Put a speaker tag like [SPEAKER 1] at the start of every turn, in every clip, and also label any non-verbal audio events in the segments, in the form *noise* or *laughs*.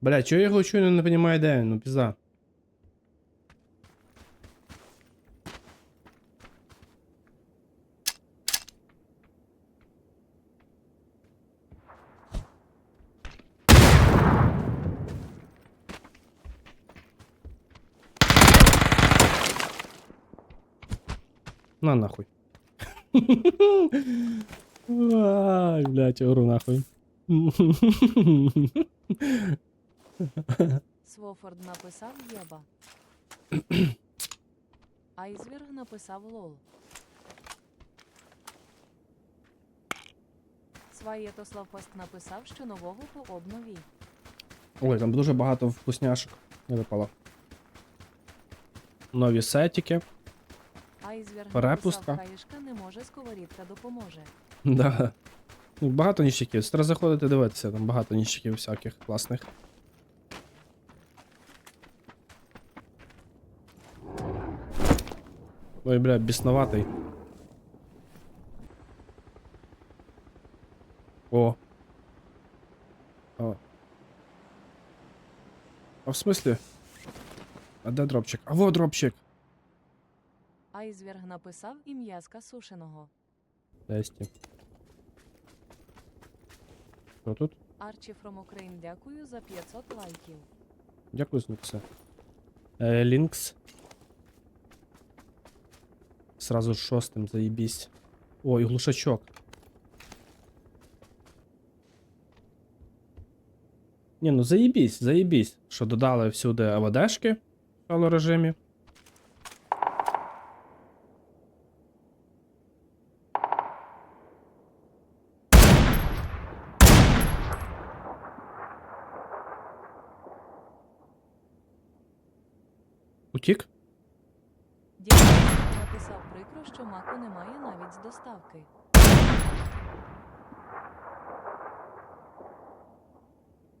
[SPEAKER 1] Бля, чого я його чую, не розумію, де він, ну пізда. На нахуй. *laughs* Ай, блядь, ору нахуй. *laughs*
[SPEAKER 2] Свофорд написав Єба. Айзвірг написав Лол. Сваєтослав Пост написав, що нового по обнові.
[SPEAKER 1] Ой, там дуже багато вкусняшок. Не випало. Нові сетики.
[SPEAKER 2] Айзвірг
[SPEAKER 1] Перепустка.
[SPEAKER 2] написав, не може, сковорідка допоможе.
[SPEAKER 1] Да. Ну, багато ніщиків. Треба заходити дивитися, там багато ніщиків всяких класних. Ой, бля, бісноватий. О. О. А в смислі? А де дропчик? А во дропчик!
[SPEAKER 2] Айзвірг написав і м'язка сушеного.
[SPEAKER 1] Тесті. Що тут?
[SPEAKER 2] Арчі From Ukraine дякую за 500 лайків.
[SPEAKER 1] Дякую за все. Е, Лінкс. Сразу шостим, заебісь. О, і глушачок. Ні, ну заебісь, заебісь, що додали всюди АВДшки в режимі.
[SPEAKER 2] доставки.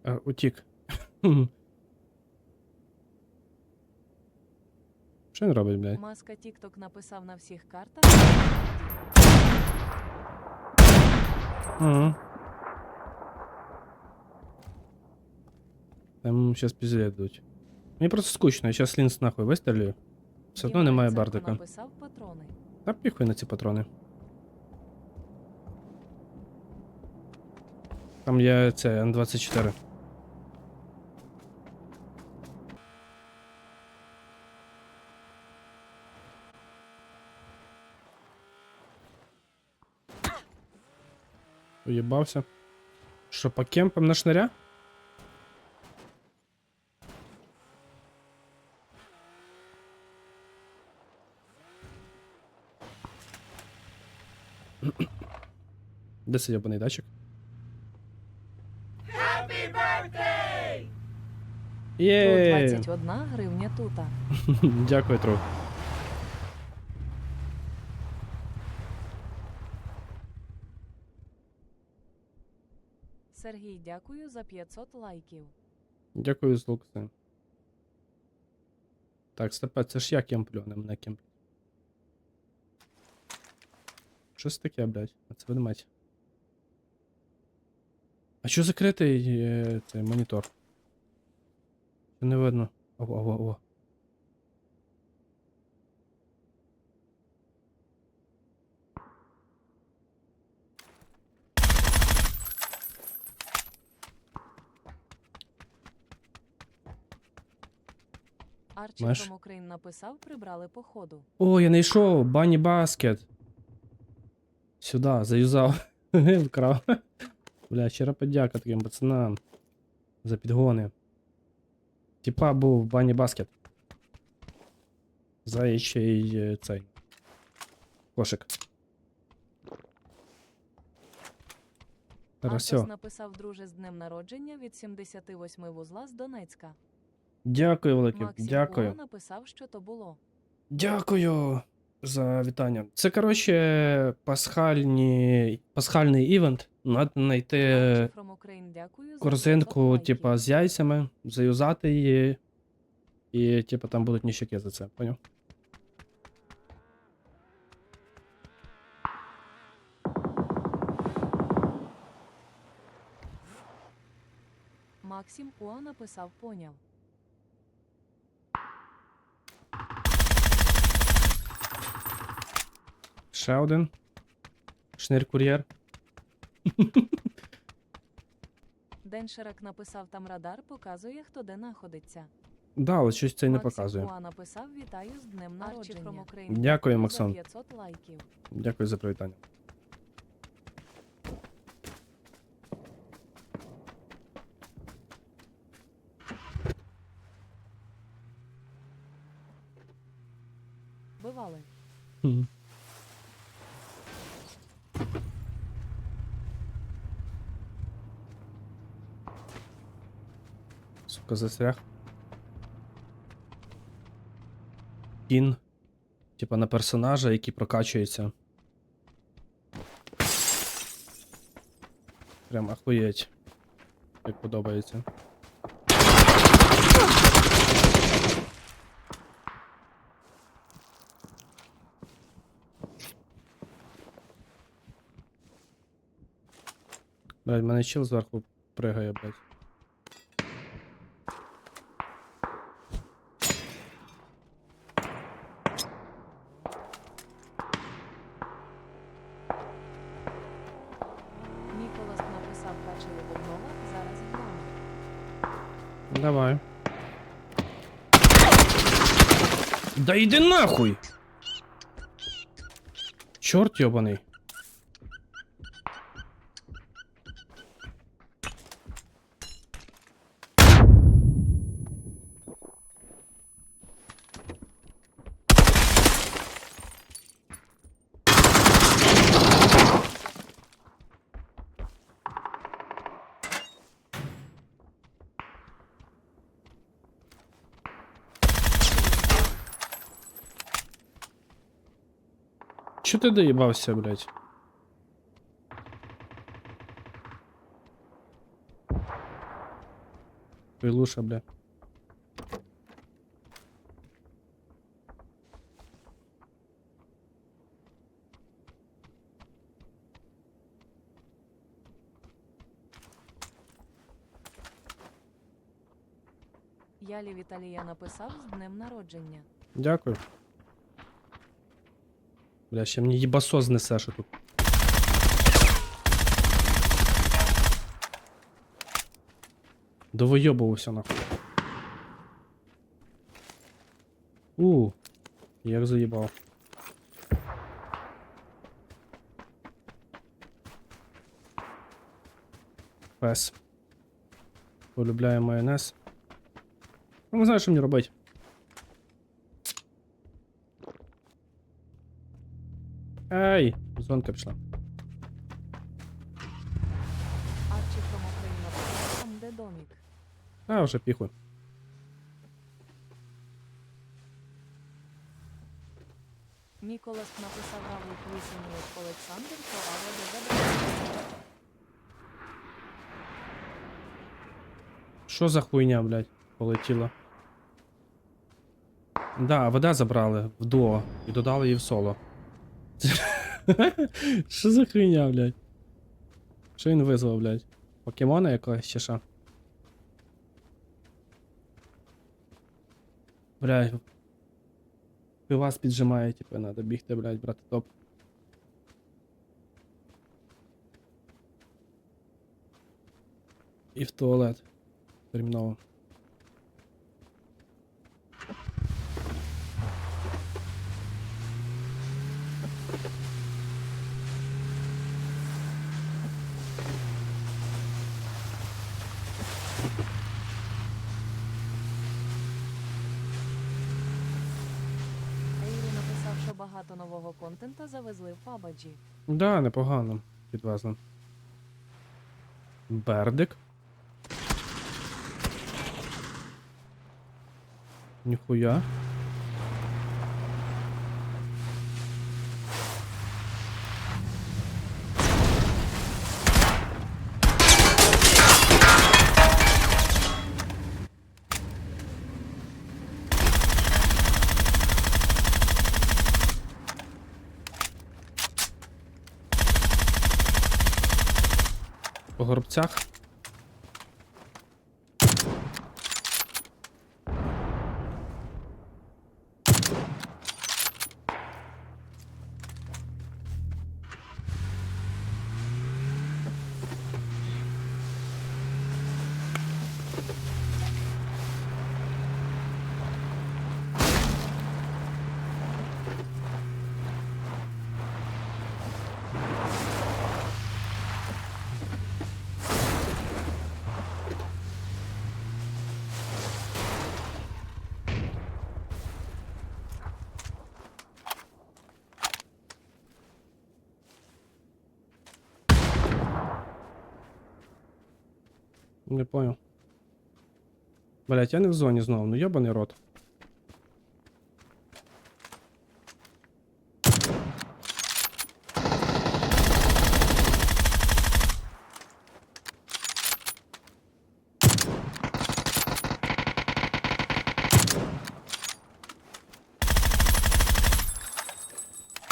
[SPEAKER 1] Е, утік. Що *laughs* він робить, блядь?
[SPEAKER 2] Маска TikTok написав на всіх картах.
[SPEAKER 1] Ага. Там сейчас пиздец дадуть. Мені просто скучно, я сейчас лінз нахуй вистрілюю. Все одно немає
[SPEAKER 2] Євген Цепко
[SPEAKER 1] бардика.
[SPEAKER 2] написав патрони.
[SPEAKER 1] Та піхуй на ці патрони. Там є це Н24. Уєбався. Що, по кемпам на шнаря? Де ябаний датчик? Є!
[SPEAKER 2] 21 гривня тута. *laughs*
[SPEAKER 1] Дякую, Тру.
[SPEAKER 2] Сергій, дякую за 500 лайків.
[SPEAKER 1] Дякую з Лукси. Так, степе, це ж я кемплю, а не мене кемплю. Щось таке, блядь. А це ведмедь. А що закритий е, цей монітор? Що не видно. Ого, ого.
[SPEAKER 2] Арчі
[SPEAKER 1] Маєш?
[SPEAKER 2] From Ukraine написав, прибрали по ходу.
[SPEAKER 1] О, я знайшов бані баскет. Сюда, заюзав. *laughs* Вкрав. Бля, щира подяка таким пацанам. За підгони. Типа був бані баскет. Заячий цей. Кошик.
[SPEAKER 2] Артус
[SPEAKER 1] все.
[SPEAKER 2] написав друже з днем народження від 78 вузла з Донецька.
[SPEAKER 1] Дякую, велике.
[SPEAKER 2] Максим
[SPEAKER 1] Дякую.
[SPEAKER 2] Кула написав, що то було.
[SPEAKER 1] Дякую за вітання. Це, коротше, пасхальні... пасхальний івент. Надо знайти
[SPEAKER 2] Арчі From Ukraine дякую за 500
[SPEAKER 1] корзинку, типа, з яйцями, заюзати її. І, типа, там будуть ніщаки за це, поняв?
[SPEAKER 2] Максим Уа написав поняв.
[SPEAKER 1] Ще один. Шнир кур'єр.
[SPEAKER 2] Деншерак написав там радар, показує, хто де знаходиться.
[SPEAKER 1] Да, але щось це й не
[SPEAKER 2] Максим
[SPEAKER 1] показує.
[SPEAKER 2] Написав вітаю з днем народження.
[SPEAKER 1] Дякую, Максон.
[SPEAKER 2] 500 лайків.
[SPEAKER 1] Дякую за привітання.
[SPEAKER 2] Бивали.
[SPEAKER 1] Хм. Сука, застряг. Кін. Типа на персонажа, який прокачується. Прям ахуєть. Як подобається. Блядь, в мене чел зверху пригає, блядь. Давай. Да иди нахуй! Чорт йобаний. Чо ти доїбався, блядь? Вилуша, бля.
[SPEAKER 2] Я Ялі Віталія написав з днем народження.
[SPEAKER 1] Дякую. Бля, ще мені їбасо знесеш тут. Довойобувався нахуй. У, як заїбав. Пес. Полюбляє майонез. Ну, не знаю, що мені робити. Ей, зонка пішла.
[SPEAKER 2] From Україна де домік.
[SPEAKER 1] А, вже піхуй.
[SPEAKER 2] Ніколас написав Равлик Лисенюк Олександр, то Ава де.
[SPEAKER 1] Що за хуйня, блядь, полетіла? Да, вода забрали в дуо і додали її в соло. *laughs* Що за хуйня, блядь? Що він визвав, блядь? Покемона якогось чи що? Блядь. Пивас піджимає, типу, надо бігти, блядь, брати топ. І в туалет. Терміново.
[SPEAKER 2] Ейрі написав, що багато контента завезли в Пабаджі.
[SPEAKER 1] Да, непогано. Підвезли. Бердик. Ніхуя. по горобцях. Не понял. Блять, я не в зоні знову, ну йобаний рот.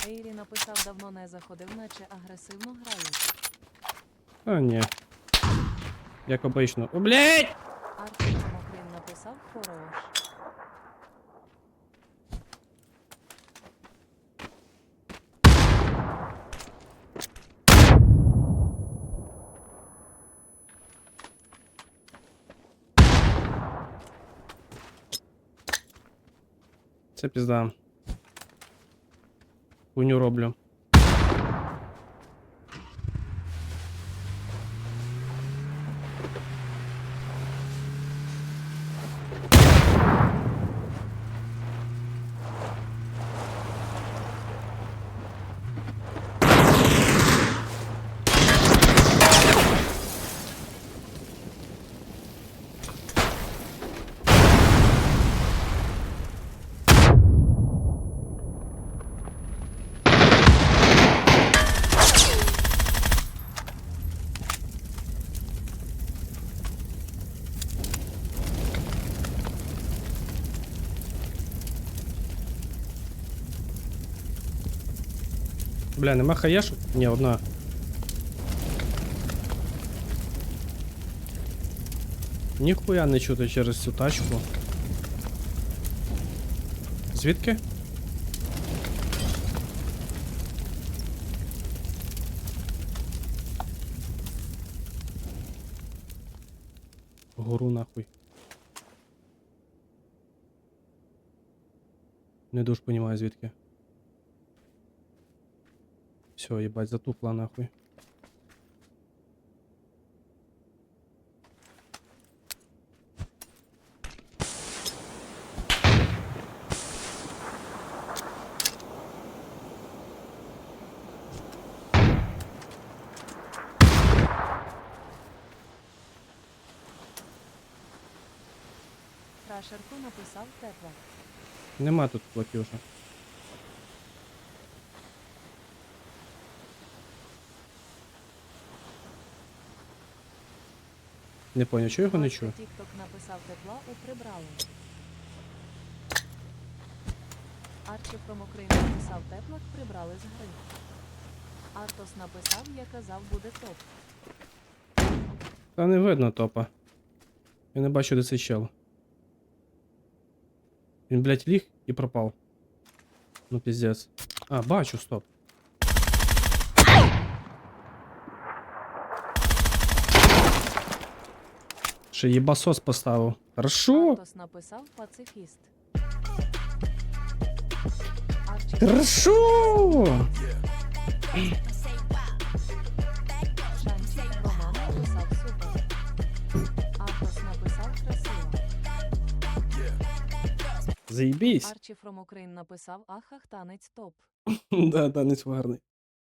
[SPEAKER 2] Ейрі написав давно не заходив, наче агресивно грають.
[SPEAKER 1] А, ні. Як обично. О, блять!
[SPEAKER 2] Арчі Мокрин написав хорош.
[SPEAKER 1] Це пізда. Хуйню роблю. Бля, нема хаєшок? Ні, одна. Ніхуя не чути через цю тачку. Звідки? Гору нахуй. Не дуже понімаю звідки. Все, ебать, затупла нахуй.
[SPEAKER 2] Крашерку написав тепло.
[SPEAKER 1] Нема тут платежа. Не понял, чого його не чую?
[SPEAKER 2] Тікток написав тепла у прибрали. Арчі Промокрин написав теплак прибрали з гри. Артос написав, я казав, буде топ.
[SPEAKER 1] Та не видно топа. Я не бачу, де цей чел. Він, блядь, ліг і пропав. Ну, піздець. А, бачу, стоп. Ще єбасос поставив. Хорошо.
[SPEAKER 2] Написав пацифіст.
[SPEAKER 1] Хорошо. Заєбісь.
[SPEAKER 2] Арчі From Ukraine написав ахах танець топ. *laughs*
[SPEAKER 1] Да, не гарний.